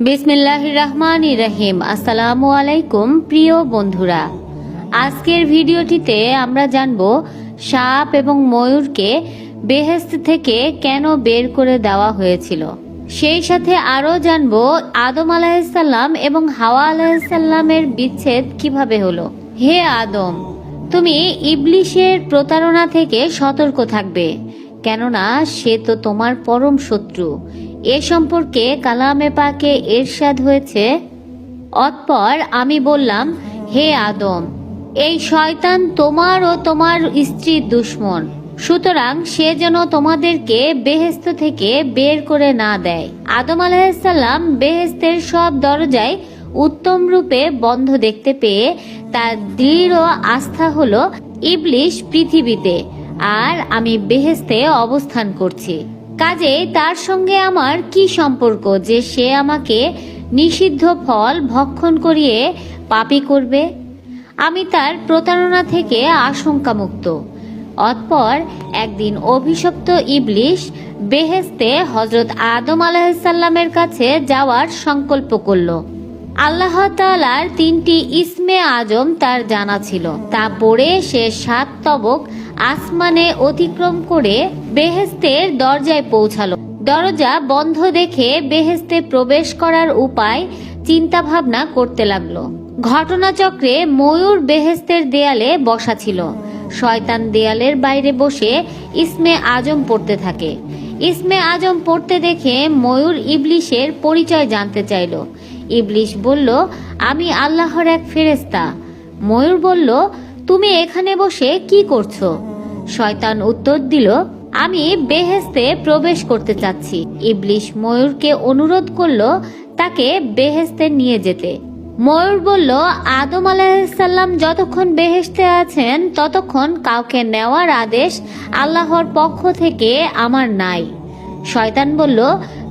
বিসমিল্লাহ রহমান রহিম। আসসালামু আলাইকুম প্রিয় বন্ধুরা। আজকের ভিডিওটিতে আমরা জানব সাপ এবং ময়ূরকে বেহেস্ত থেকে কেন বের করে দেওয়া হয়েছিল। সেই সাথে আরও জানব আদম আলাহিসাল্লাম এবং হাওয়া আলাহিসাল্লামের বিচ্ছেদ কীভাবে হলো। হে আদম, তুমি ইবলিশের প্রতারণা থেকে সতর্ক থাকবে, কেননা সে তো তোমার পরম শত্রু। এ সম্পর্কে কালামে পাকে এরশাদ হয়েছে, অতপর আমি বললাম, হে আদম, এই শয়তান তোমার ও তোমার স্ত্রীর দুশ্মন, সুতরাং সে যেন তোমাদেরকে বেহেস্ত থেকে বের করে না দেয়। আদম আলাহিসাল্লাম বেহেস্তের সব দরজায় উত্তম রূপে বন্ধ দেখতে পেয়ে তার দৃঢ় আস্থা হলো, ইবলিশ পৃথিবীতে, আর আমি বেহেস্তে অবস্থান করছি। কাজে তার সঙ্গে আমার কি সম্পর্ক যে সে আমাকে নিষিদ্ধ ফল ভক্ষণ করিয়ে পাপি করবে? আমি তার প্রতারণা থেকে আশঙ্কামুক্ত। অতপর একদিন অভিশপ্ত ইবলিশ বেহেস্তে হজরত আদম আলাহিসাল্লামের কাছে যাওয়ার সংকল্প করল। আল্লাহ তিনটি ইসমে আজম তার জানা ছিল। তা পড়ে সে সাত তবক আসমানে অতিক্রম করে বেহেস্তের দরজায় পৌঁছালো। দরজা বন্ধ দেখে বেহেস্তে প্রবেশ করার উপায় চিন্তা ভাবনা করতে লাগল। ঘটনাচক্রে ময়ূর বেহেস্তের দেয়ালে বসা ছিল। শয়তান দেয়ালের বাইরে বসে ইসমে আজম পড়তে থাকে। ইসমে আজম পড়তে দেখে ময়ূর ইবলিশের পরিচয় জানতে চাইল। ইবলিশ বলল, আমি আল্লাহর এক ফেরেস্তা ময়ূর বলল তুমি এখানে বসে কি করছ? শয়তান উত্তর দিল, আমি বেহেস্তে প্রবেশ করতে চাচ্ছি। ইবলিশ ময়ূরকে অনুরোধ করল তাকে বেহেস্তে নিয়ে যেতে। ময়ূর বলল, আদম আলাহিসাল্লাম যতক্ষণ বেহেস্তে আছেন, ততক্ষণ কাউকে নেওয়ার আদেশ আল্লাহর পক্ষ থেকে আমার নাই। শয়তান বলল,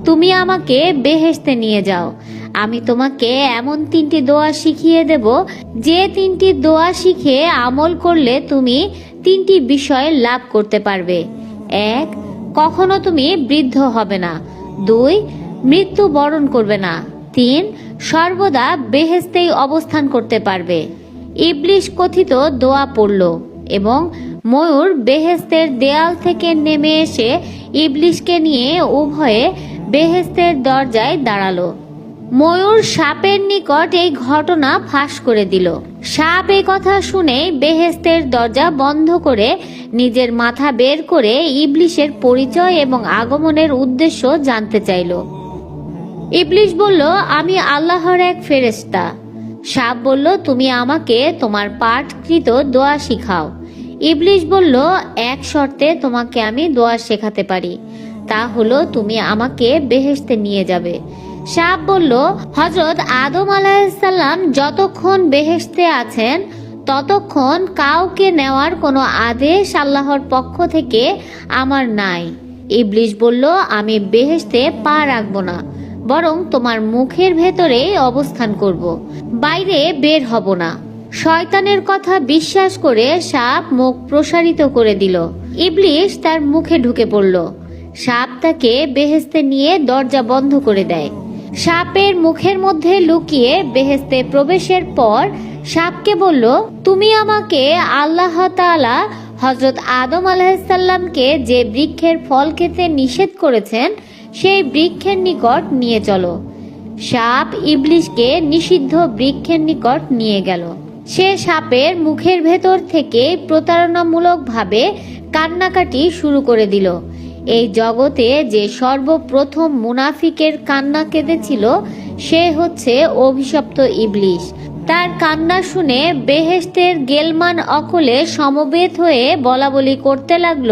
তুমি আমাকে বেহেস্তে নিয়ে যাও। আমি তোমাকে এমন তিনটি দোয়া শিখিয়ে দেব, যে তিনটি দোয়া শিখে আমল করলে তুমি তিনটি বিষয় লাভ করতে পারবে। এক, কখনো তুমি বৃদ্ধ হবে না। দুই, মৃত্যু বরণ করবে না। তিন, সর্বদা বেহেস্তেই অবস্থান করতে পারবে। ইবলিশ কথিত দোয়া পড়ল এবং ময়ূর বেহেস্তের দেয়াল থেকে নেমে এসে ইবলিশকে নিয়ে উভয়ে বেহেস্তের দরজায় দাঁড়াল। ময়ূর সাপের নিকট এই ঘটনা ফাঁস করে দিল। সাপ এই কথা শুনে বেহেস্তের দরজা বন্ধ করে নিজের মাথা বের করে ইবলিশের পরিচয় এবং আগমনের উদ্দেশ্য জানতে চাইল। ইবলিশ বলল, আমি আল্লাহর এক ফেরেস্তা সাপ বলল, তুমি আমাকে তোমার পাঠকৃত দোয়া শিখাও। ইবলিশ বলল, এক শর্তে তোমাকে আমি দোয়া শেখাতে পারি। তা হলো, তুমি আমাকে বেহেস্তে নিয়ে যাবে। সাপ বলল হজরত আদম আলাহিসাল্লাম যতক্ষণ বেহেস্তে আছেন, ততক্ষণ কাউকে নেওয়ার কোনো আদেশ আল্লাহর পক্ষ থেকে আমার নাই। ইবলিশ বলল, আমি বেহেস্তে পা রাখব না, বরং তোমার মুখের ভেতরে অবস্থান করব। বাইরে বের হব না। শয়তানের কথা বিশ্বাস করে সাপ মুখ প্রসারিত করে দিল। ইবলিশ তার মুখে ঢুকে পড়ল। সাপ তাকে বেহেস্তে নিয়ে দরজা বন্ধ করে দেয়। সাপের মুখের মধ্যে লুকিয়ে বেহেস্তে প্রবেশের পর সাপকে বলল, তুমি আমাকে আল্লাহ তাআলা হজরত আদম আলাহিসাল্লামকে যে বৃক্ষের ফল খেতে নিষেধ করেছেন, সেই বৃক্ষের নিকট নিয়ে চলো। সাপ ইবলিশকে নিষিদ্ধ বৃক্ষের নিকট নিয়ে গেল। সে সাপের মুখের ভেতর থেকে প্রতারণামূলকভাবে কান্নাকাটি শুরু করে দিল। এই জগতে যে সর্বপ্রথম মুনাফিকের কান্না কেঁদেছিল, সে হচ্ছে অভিশপ্ত ইবলিশ। তার কান্না শুনে বেহেস্তের গেলমান অকলে সমবেত হয়ে বলা বলি করতে লাগল,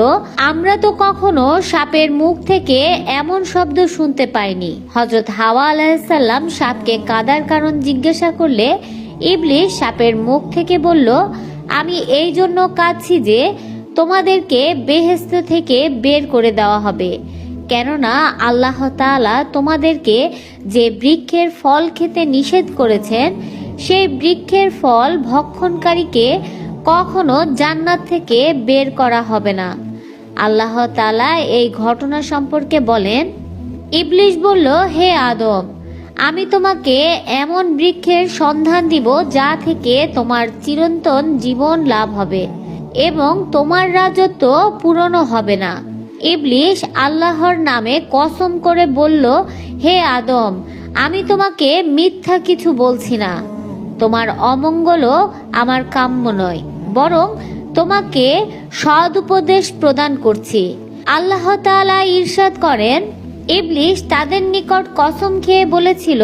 আমরা তো কখনো সাপের মুখ থেকে এমন শব্দ শুনতে পাইনি। হজরত হাওয়া আলাহিসাল্লাম সাপকে কাদার কারণ জিজ্ঞাসা করলে, ইবলিশ সাপের মুখ থেকে বলল, আমি এই জন্য কাঁদছি যে তোমাদেরকে বেহেস্ত থেকে বের করে দেওয়া হবে। কেননা আল্লাহ তাআলা তোমাদেরকে যে বৃক্ষের ফল খেতে নিষেধ করেছেন, সেই বৃক্ষের ফল ভক্ষণকারীকে কখনো জান্নাত থেকে বের করা হবে না। আল্লাহ তাআলা এই ঘটনা সম্পর্কে বলেন ইবলিশ বলল, হে আদম, আমি তোমাকে এমন বৃক্ষের সন্ধান দিব যা থেকে তোমার চিরন্তন জীবন লাভ হবে। এবং তোমার রাজত্ব পুরনো হবে না। ইবলিশ আল্লাহর নামে কসম করে বলল, হে আদম, আমি তোমাকে মিথ্যা কিছু বলছি না। তোমার অমঙ্গলও আমার কাম্য নয়, বরং তোমাকে সদুপদেশ প্রদান করছি। আল্লাহ তাআলা ঈর্ষাদ করেন ইবলিশ তাদের নিকট কসম খেয়ে বলেছিল,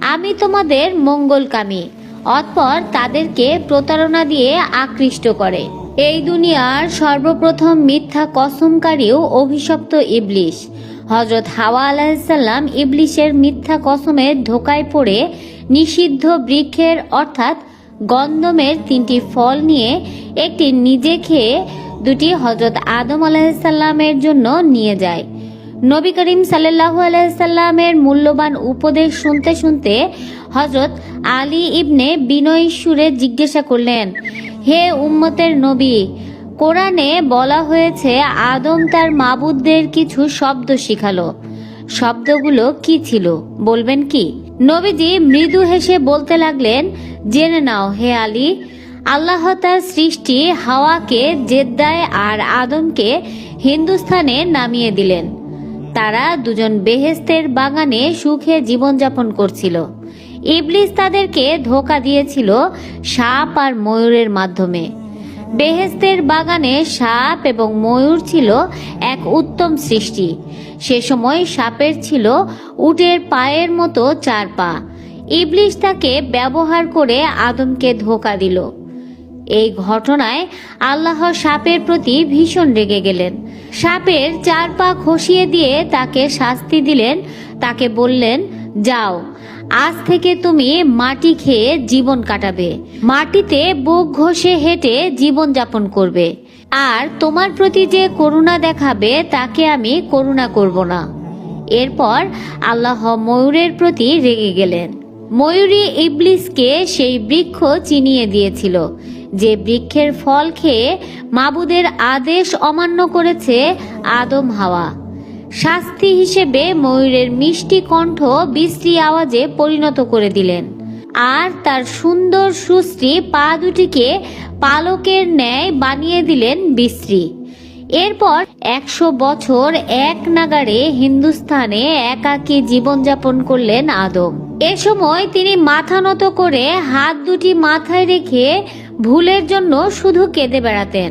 আমি তোমাদের মঙ্গলকামী। অতপর তাদেরকে প্রতারণা দিয়ে আকৃষ্ট করে। এই দুনিয়ার সর্বপ্রথম মিথ্যা কসমকারীও অভিশপ্ত ইবলিশ। হজরত হাওয়া আলাহিসাল্লাম ইবলিশের মিথ্যা কসমের ধোকায় পড়ে নিষিদ্ধ বৃক্ষের অর্থাৎ গন্ধমের তিনটি ফল নিয়ে একটি নিজে খেয়ে দুটি হজরত আদম আলাহিসাল্লামের জন্য নিয়ে যায়। নবী করিম সাল্লাহু আলাইসাল্লামের মূল্যবান উপদেশ শুনতে শুনতে হজরত আলী ইবনে বিনয় সুরে জিজ্ঞাসা করলেন হে উম্মতের নবী, কোরআনে বলা হয়েছে, আদম তার মাবুদদের কিছু শব্দ শিখালো। শব্দগুলো কি ছিল, বলবেন কি? নবীজি মৃদু হেসে বলতে লাগলেন, জেনে নাও হে আলী, আল্লাহ তার সৃষ্টি হাওয়াকে, জেদ্দায় আর আদমকে হিন্দুস্থানে নামিয়ে দিলেন। তারা দুজন বেহেস্তের বাগানে সুখে জীবনযাপন করছিল। ইবলিস তাদেরকে ধোকা দিয়েছিল সাপ আর ময়ূরের মাধ্যমে। বেহেস্তের বাগানে সাপ এবং ময়ূর ছিল এক উত্তম সৃষ্টি। সে সময় সাপের ছিল উটের পায়ের মতো চার পা। ইবলিশ তাকে ব্যবহার করে আদমকে ধোকা দিল। এই ঘটনায় আল্লাহ সাপের প্রতি ভীষণ রেগে গেলেন। সাপের চার পা খসিয়ে দিয়ে তাকে শাস্তি দিলেন। তাকে বললেন, যাও আজ থেকে তুমি মাটি খেয়ে জীবন কাটাবে। মাটিতে বুক ঘষে হেঁটে জীবন যাপন করবে। আর তোমার প্রতি যে করুণা দেখাবে, তাকে আমি করুণা করব না। এরপর আল্লাহ ময়ূরের প্রতি রেগে গেলেন। ময়ূরী ইবলিসকে সেই বৃক্ষ চিনিয়ে দিয়েছিল। যে বৃক্ষের ফল খেয়ে মাবুদের আদেশ অমান্য করেছে আদম হাওয়া। শাস্তি হিসেবে ময়ূরের মিষ্টি কণ্ঠ বিশ্রী আওয়াজে পরিণত করে দিলেন। আর তার সুন্দর সুশ্রী পা দুটিকে পালকের ন্যায় বানিয়ে দিলেন বিশ্রী। এরপর একশো বছর এক নাগারে হিন্দুস্থানে একাকী জীবনযাপন করলেন আদম। এ সময় তিনি মাথা নত করে হাত দুটি মাথায় রেখে ভুলের জন্য শুধু কেঁদে বেড়াতেন।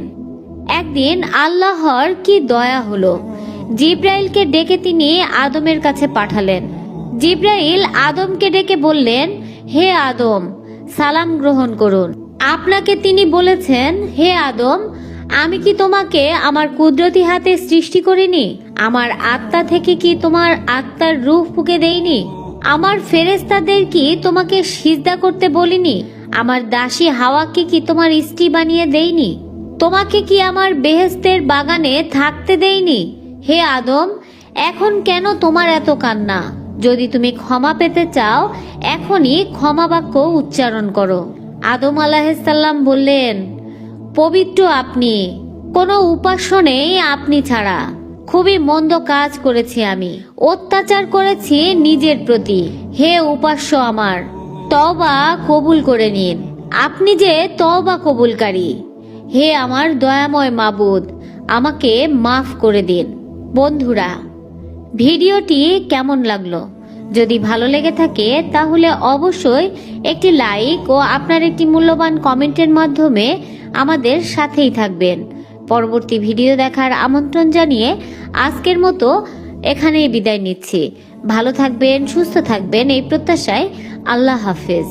একদিন আল্লাহর কি দয়া হলো? জিব্রাইলকে ডেকে তিনি আদমের কাছে পাঠালেন। জিব্রাইল আদমকে ডেকে বললেন, হে আদম, সালাম গ্রহণ করুন। আপনাকে তিনি বলেছেন, হে আদম, আমি কি তোমাকে আমার কুদরতি হাতে সৃষ্টি করিনি? আমার আত্মা থেকে কি তোমার আত্মার রূহ ফুকে দেইনি? আমার ফেরেস্তাদের কি তোমাকে সিজদা করতে বলিনি? আমার দাসী হাওয়াকে কি তোমার স্ত্রী বানিয়ে দেইনি? তোমাকে কি আমার বেহেস্তের বাগানে থাকতে দেইনি? হে আদম, এখন কেন তোমার এত কান্না? যদি তুমি ক্ষমা পেতে চাও, এখনই ক্ষমা বাক্য উচ্চারণ করো। আদম আলাহিসাল্লাম বললেন, পবিত্র আপনি, কোনো উপাস্য নেই আপনি ছাড়া। খুবই মন্দ কাজ করেছি আমি। অত্যাচার করেছি নিজের প্রতি। হে উপাস্য আমার তবা কবুল করে নিন। আপনি যে তবা কবুলকারী, হে আমার দয়াময় মাবুদ, আমাকে মাফ করে দিন। বন্ধুরা, ভিডিওটি কেমন লাগল? যদি ভালো লেগে থাকে, তাহলে অবশ্যই একটি লাইক ও আপনার একটি মূল্যবান কমেন্টের মাধ্যমে আমাদের সাথেই থাকবেন। পরবর্তী ভিডিও দেখার আমন্ত্রণ জানিয়ে আজকের মতো এখানেই বিদায় নিচ্ছি। ভালো থাকবেন, সুস্থ থাকবেন এই প্রত্যাশায় আল্লাহ হাফেজ।